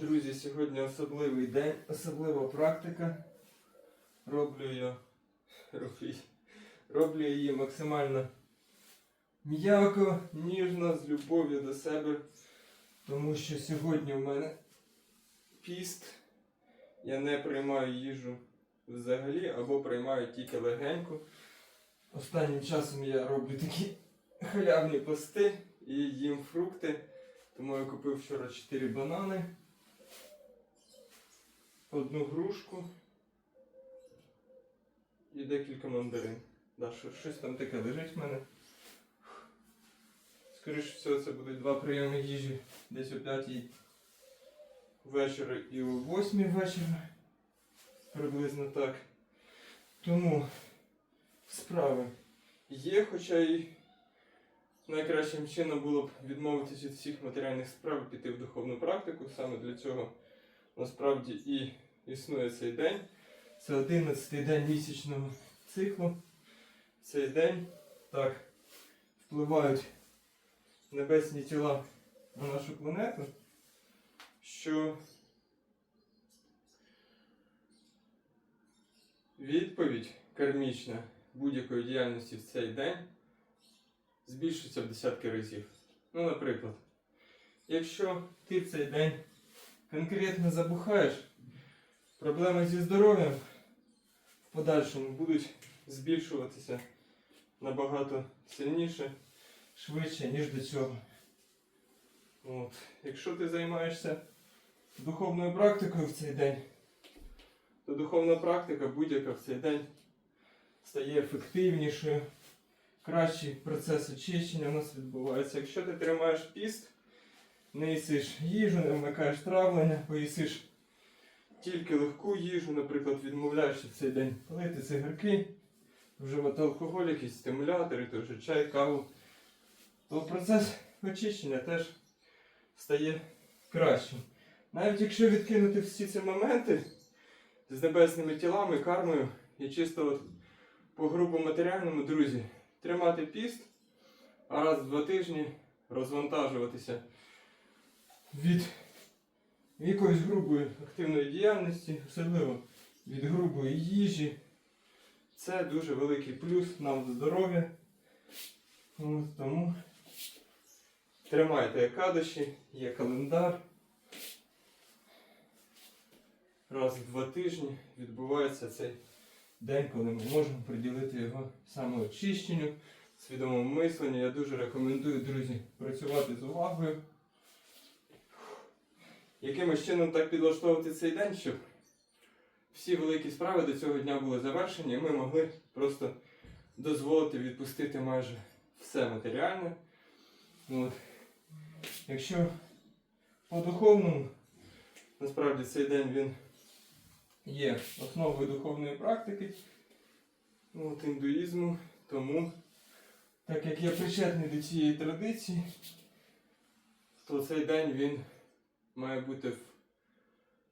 Друзі, сьогодні особливий день, особлива практика. Роблю я роблю, роблю її максимально м'яко, ніжно, з любов'ю до себе. Тому що сьогодні в мене піст. Я не приймаю їжу взагалі або приймаю тільки легеньку. Останнім часом я роблю такі халявні пости і їм фрукти. Тому я купив вчора 4 банани, одну грушку і декілька мандарин. Да, щось там таке лежить в мене. Скоріше всього, це будуть два прийоми їжі десь о 5 вечора і о 8 вечора. Приблизно так. Тому справи є, хоча і найкращим чином було б відмовитися від всіх матеріальних справ і піти в духовну практику. Саме для цього насправді і існує цей день. Це 11-й день місячного циклу. Цей день так впливають небесні тіла на нашу планету, що відповідь кармічна будь-якої діяльності в цей день збільшується в десятки разів. Ну, наприклад, якщо ти в цей день конкретно забухаєш, проблеми зі здоров'ям в подальшому будуть збільшуватися набагато сильніше, швидше, ніж до цього. От. Якщо ти займаєшся духовною практикою в цей день, то духовна практика будь-яка в цей день стає ефективнішою кращий процес очищення у нас відбувається. Якщо ти тримаєш піст, не їсиш їжу, не вмикаєш травлення, поїсиш тільки легку їжу, наприклад, відмовляєшся в цей день палити цигарки, вживати алкоголь, якісь стимулятори, той же чай, каву, то процес очищення теж стає кращим. Навіть якщо відкинути всі ці моменти з небесними тілами, кармою і чисто от по грубо матеріальному, друзі, тримати піст, а раз в два тижні розвантажуватися від якоїсь грубої активної діяльності, особливо від грубої їжі. Це дуже великий плюс нам до здоров'я. Тому тримайте екадаші, є календар. Раз в два тижні відбувається цей день, коли ми можемо приділити його самоочищенню, свідомому мисленню. Я дуже рекомендую, друзі, працювати з увагою. Якимось чином так підлаштовувати цей день, щоб всі великі справи до цього дня були завершені, і ми могли просто дозволити відпустити майже все матеріальне. От. Якщо по духовному, насправді цей день він є основою духовної практики от, індуїзму, тому, так як я причетний до цієї традиції, то цей день він має бути в-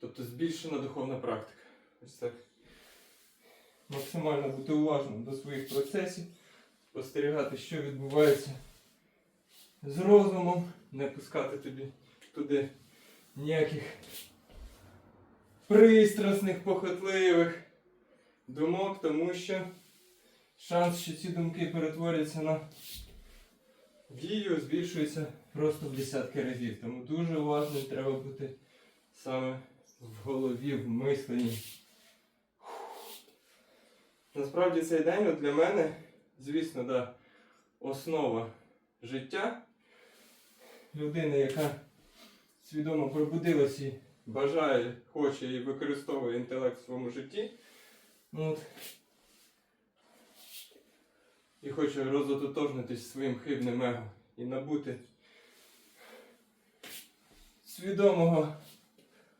тобто збільшена духовна практика. Ось так. Максимально бути уважним до своїх процесів, спостерігати, що відбувається з розумом, не пускати тобі туди ніяких пристрасних, похотливих думок, тому що шанс, що ці думки перетворяться на дію, збільшується просто в десятки разів. Тому дуже уважним треба бути саме в голові, в мисленні. Насправді цей день от для мене, звісно, да, основа життя. Людина, яка свідомо пробудилась і бажає, хоче і використовує інтелект в своєму житті. Ну, от, і хоче розототожнитись своїм хибним его і набути свідомого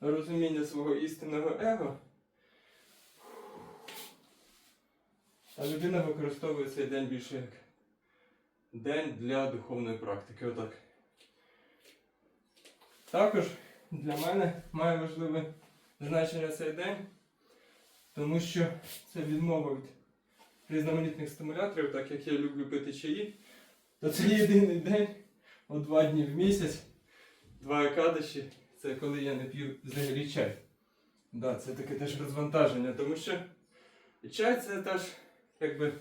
розуміння свого істинного его. А людина використовує цей день більше як день для духовної практики. Отак. Також для мене має важливе значення цей день, тому що це відмова від різноманітних стимуляторів, так як я люблю пити чаї, то це єдиний день, о два дні в місяць, два екадиші. це коли я не п'ю взагалі чай. Да, це таке теж розвантаження, тому що чай це теж якби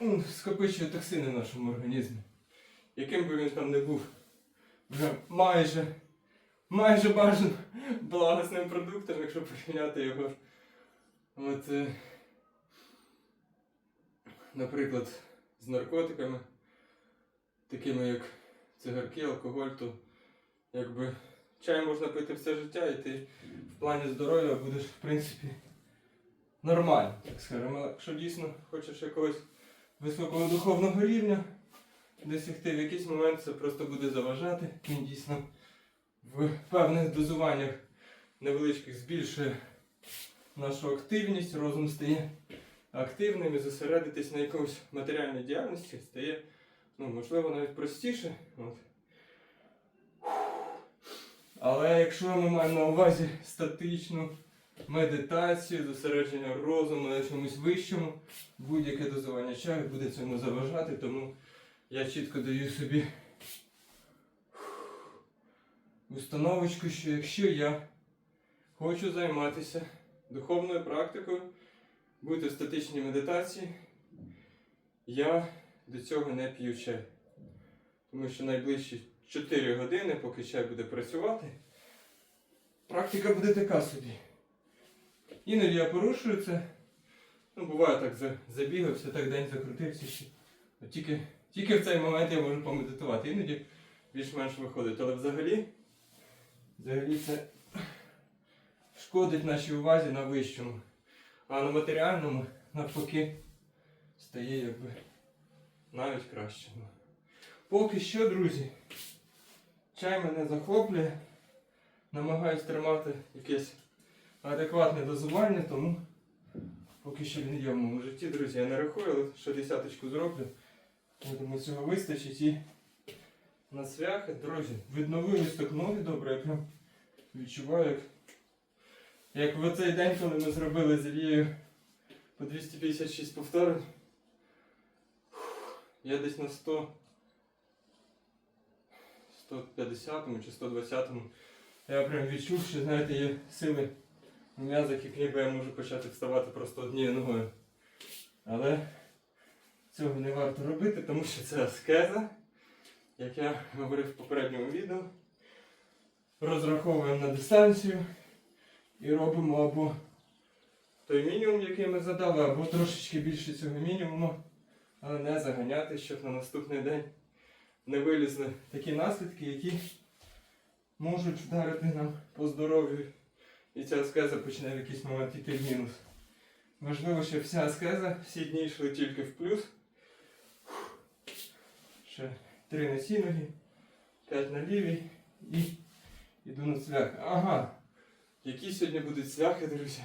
ну, скопичує токсини в нашому організмі. Яким би він там не був вже майже, майже бажано благосним продуктом, якщо порівняти його. От, е, наприклад, з наркотиками, такими як цигарки, алкоголь, то якби чай можна пити все життя, і ти в плані здоров'я будеш, в принципі, нормально, так скажемо. Якщо дійсно хочеш якогось високого духовного рівня досягти, в якийсь момент це просто буде заважати. Він дійсно в певних дозуваннях невеличких збільшує нашу активність, розум стає активним і зосередитись на якомусь матеріальній діяльності стає, ну, можливо, навіть простіше. От. Але якщо ми маємо на увазі статичну медитацію, зосередження розуму на чомусь вищому, будь-яке дозування чаю буде цьому заважати, тому я чітко даю собі установочку, що якщо я хочу займатися духовною практикою, бути в статичній медитації, я до цього не п'ю чай. Тому що найближчі 4 години, поки чай буде працювати, практика буде така собі. Іноді я порушую це. Ну, буває так, забігався, так день закрутився. От тільки, тільки в цей момент я можу помедитувати. Іноді більш-менш виходить. Але взагалі, взагалі це шкодить нашій увазі на вищому. А на матеріальному навпаки стає якби навіть краще. Поки що, друзі, чай мене захоплює. Намагаюсь тримати якесь адекватне дозування, тому поки що він є в моєму житті, друзі, я не рахую, але ще десяточку зроблю. Я думаю, цього вистачить і на свяхи, друзі, відновились так ноги добре, я прям відчуваю, як, як в цей день, коли ми зробили з Ілією по 256 повторень. Я десь на 100 150 чи 120 я прям відчув, що знаєте, є сили в м'язах, як ніби я можу почати вставати просто однією ногою. Але цього не варто робити, тому що це аскеза, як я говорив в попередньому відео. Розраховуємо на дистанцію і робимо або той мінімум, який ми задали, або трошечки більше цього мінімуму, але не заганяти, щоб на наступний день не вилізли такі наслідки, які можуть вдарити нам по здоров'ю. І ця аскеза почне в якийсь момент йти в мінус. Важливо, щоб вся аскеза, всі дні йшли тільки в плюс. Ще три на сі ноги, п'ять на лівій і йду на цвях. Ага. Які сьогодні будуть цвяхи, друзі?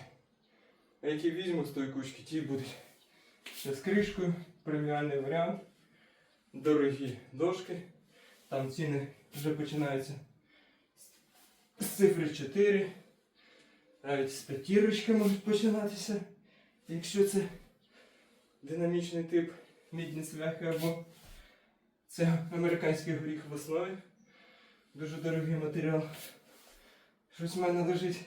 А які візьму з тої кучки, ті будуть. Ще з кришкою, преміальний варіант. Дорогі дошки. Там ціни вже починаються з цифри 4. Навіть з п'ятірочки можуть починатися, якщо це динамічний тип мідні цвяхи або це американський горіх в основі. Дуже дорогий матеріал. Щось в мене лежить.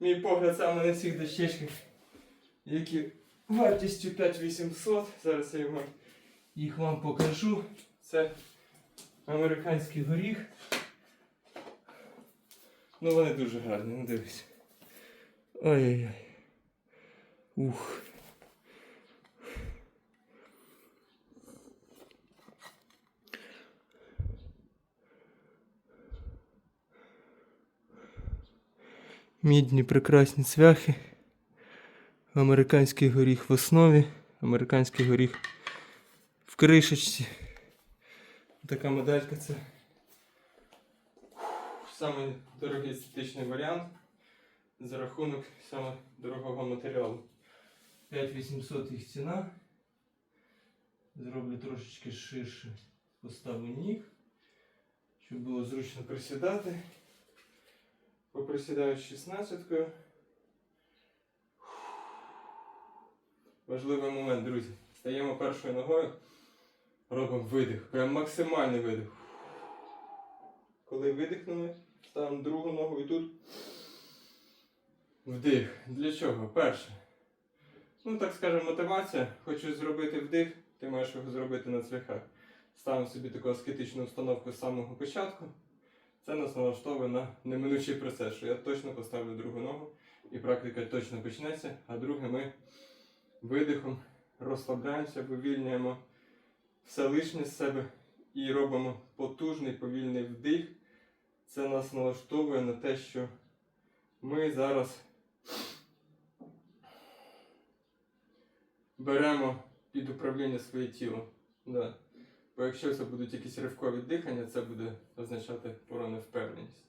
Мій погляд саме на цих дощечках, які вартістю 5800. Зараз я вам їх вам покажу. Це американський горіх. Ну вони дуже гарні, ну дивись. Ой-ой-ой. Ух. Мідні прекрасні цвяхи. Американський горіх в основі. Американський горіх в кришечці. Така медалька це самий дорогий естетичний варіант за рахунок саме дорогого матеріалу. 5800 їх ціна. Зроблю трошечки ширше поставу ніг, щоб було зручно присідати. Поприсідаю з 16 Важливий момент, друзі. Стаємо першою ногою, робимо видих. Прям максимальний видих. Коли видихнули, ставимо другу ногу і тут. Вдих. Для чого? Перше. Ну, так скажемо, мотивація. Хочеш зробити вдих, ти маєш його зробити на цвяхах. Ставимо собі таку аскетичну установку з самого початку. Це нас налаштовує на неминучий процес, що я точно поставлю другу ногу і практика точно почнеться, а друге ми видихом розслабляємося, вивільняємо все лишнє з себе і робимо потужний повільний вдих. Це нас налаштовує на те, що ми зараз беремо під управління своє тіло. Да. Бо якщо це будуть якісь ривкові дихання, це буде означати пору невпевненість.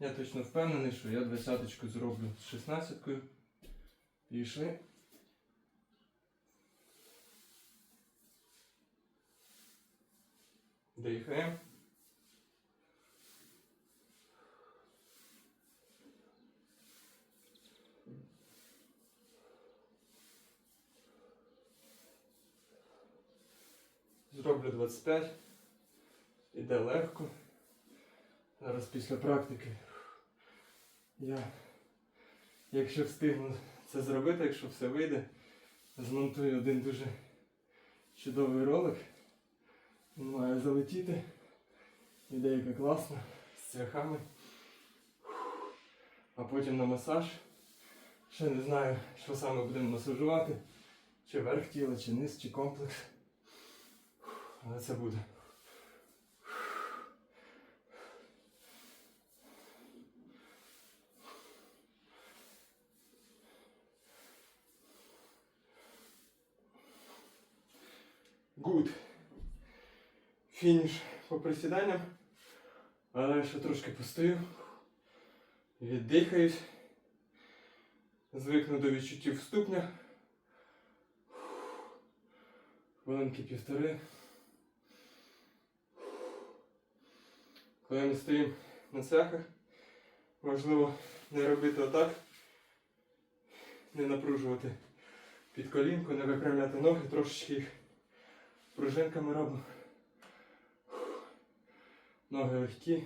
Я точно впевнений, що я двадцяточку зроблю з шістнадцяткою. Пішли. Дихаємо. Зроблю 25. Іде легко. Зараз після практики я, якщо встигну це зробити, якщо все вийде, змонтую один дуже чудовий ролик. Він має залетіти. Ідейка класна, з цвяхами. А потім на масаж. Ще не знаю, що саме будемо масажувати. Чи верх тіла, чи низ, чи комплекс. Але це буде. Гуд. Фініш по присіданням. Але ще трошки постою. Віддихаюсь. Звикну до відчуттів в ступнях. Хвилинки півтори. Коли ми стоїмо на цвяхах, важливо не робити отак, не напружувати під колінку, не випрямляти ноги, трошечки їх пружинками робимо. Ноги легкі.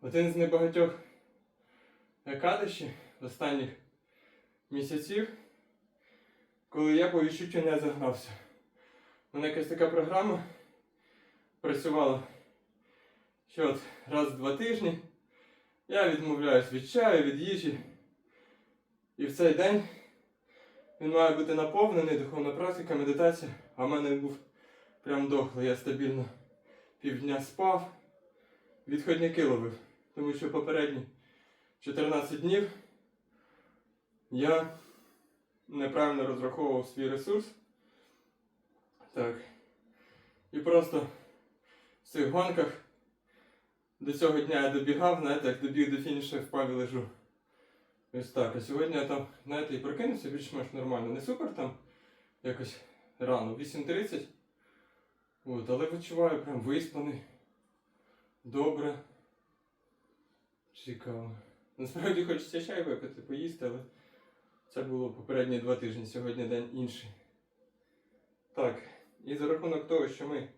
Один з небагатьох кадищів останніх місяців, коли я по відчуттю не загнався. У мене якась така програма працювала, що от раз в два тижні я відмовляюсь від чаю, від їжі. І в цей день він має бути наповнений, духовна практика, медитація, а в мене був прям дохлий. Я стабільно півдня спав, відходняки ловив. Тому що попередні 14 днів я неправильно розраховував свій ресурс. Так. І просто в цих гонках до цього дня я добігав, знаєте, як добіг до фінішу, впав і лежу. Ось так. А сьогодні я там, знаєте, і прокинувся більш-менш нормально. Не супер там якось рано, 8.30. От, але відчуваю прям виспаний. Добре. Цікаво. Насправді хочеться чай випити, поїсти, але це було попередні два тижні, сьогодні день інший. Так, і за рахунок того, що ми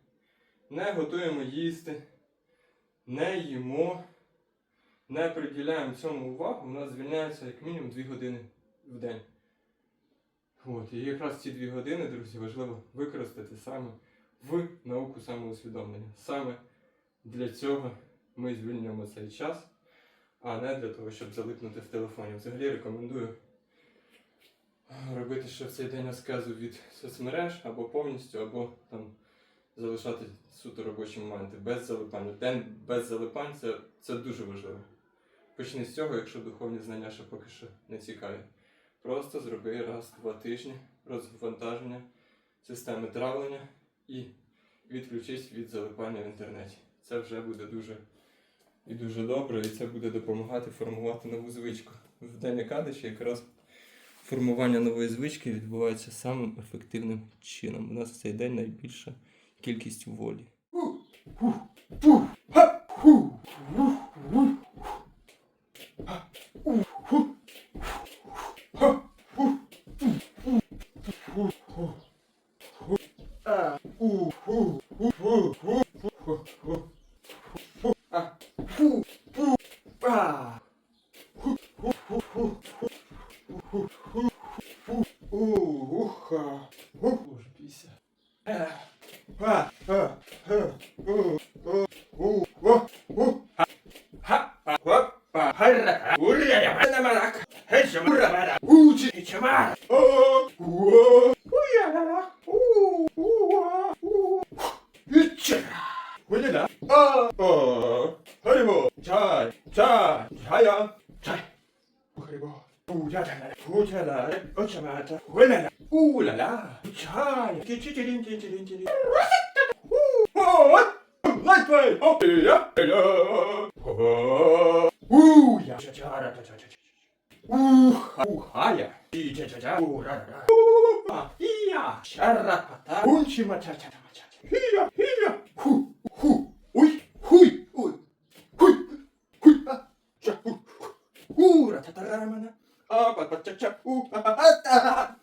не готуємо їсти, не їмо, не приділяємо цьому увагу, у нас звільняється як мінімум 2 години в день. От, і якраз ці 2 години, друзі, важливо використати саме в науку самоусвідомлення. Саме для цього ми звільнюємо цей час а не для того, щоб залипнути в телефоні. Взагалі рекомендую робити ще в цей день аскезу від соцмереж або повністю, або там залишати суто робочі моменти без залипання. День без залипань це, це дуже важливо. Почни з цього, якщо духовні знання ще поки що не цікаві. Просто зроби раз-два тижні розвантаження системи травлення і відключись від залипання в інтернеті. Це вже буде дуже і дуже добре, і це буде допомагати формувати нову звичку. В день кадичі якраз формування нової звички відбувається самим ефективним чином. У нас в цей день найбільша кількістю волі. Уха. Mata. Ulala. la! Chai. Kichirin la! kichirin. What? Ooh way. Ooh yeah. Yeah. Ooh, yeah. Ooh cha Ooh cha Ooh cha. Ooh, ooh, haya. Ooh cha Ooh cha. Ooh, ra ra. Ooh, ah, Ooh Cha Ooh pa Ooh Unchi ma cha cha ma cha. Hiya, hiya. Hu, hu. Ui, hui, ui. Hui. Hui. Cha. Ooh, ra ta ta ra ra ma na. А! Па! Па! Ча! Ча! У! А! А! А!